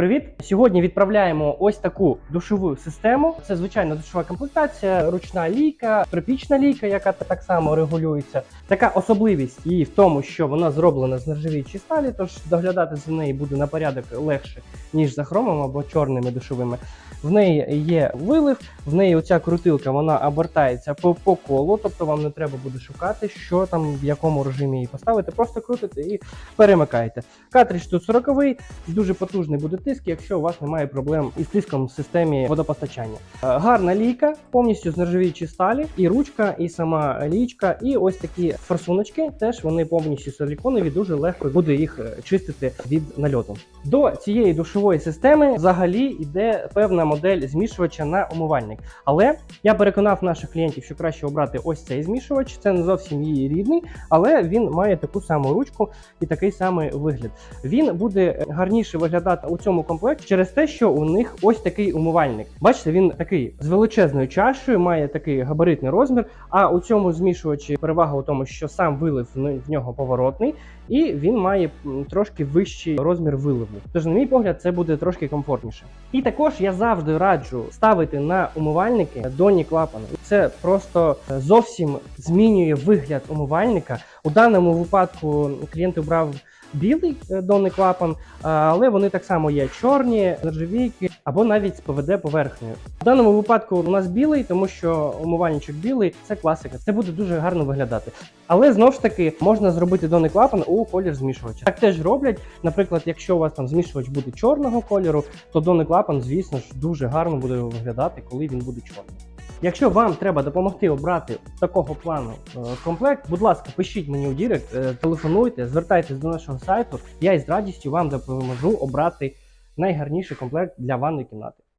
Привіт! Сьогодні відправляємо ось таку душову систему. Це звичайна душова комплектація, ручна лійка, тропічна лійка, яка так само регулюється. Така особливість її в тому, що вона зроблена з нержавіючої сталі, тож доглядати за неї буде на порядок легше, ніж за хромом або чорними душовими. В неї є вилив, в неї оця крутилка вона обертається по, по колу, тобто вам не треба буде шукати, що там в якому режимі її поставити. Просто крутите і перемикаєте. Картридж тут 40 дуже потужний буде тиск, якщо у вас немає проблем із тиском в системі водопостачання. Е, Гарна лійка, повністю з нержавіючої сталі, і ручка, і сама лічка, і ось такі форсуночки. Теж вони повністю силіконові, дуже легко буде їх е, чистити від нальоту. До цієї душової системи взагалі йде певна модель змішувача на умивальник. Але я переконав наших клієнтів, що краще обрати ось цей змішувач. Це не зовсім її рідний, але він має таку саму ручку і такий самий вигляд. Він буде гарніше виглядати у цьому комплекті через те, що у них ось такий умивальник. Бачите, він такий з величезною чашею, має такий габаритний розмір. А у цьому змішувачі перевага у тому, що сам вилив в нього поворотний, і він має трошки вищий розмір виливу. Тож, на мій погляд, це буде трошки комфортніше. І також я завжди раджу ставити на умивальники донні клапани. Це просто е, зовсім змінює вигляд умивальника. У даному випадку клієнт обрав білий е, донний клапан, але вони так само є чорні, нержавійки або навіть з ПВД поверхнею. В даному випадку у нас білий, тому що умивальничок білий це класика. Це буде дуже гарно виглядати. Але знову ж таки можна зробити донний клапан у колір змішувача. Так теж роблять. Наприклад, якщо у вас там змішувач буде чорного кольору, то донний клапан, звісно ж, дуже гарно буде виглядати, коли він буде чорним. Якщо вам треба допомогти обрати такого плану е, комплект, будь ласка, пишіть мені у Дірект, е, телефонуйте, звертайтесь до нашого сайту. Я із радістю вам допоможу обрати найгарніший комплект для ванної кімнати.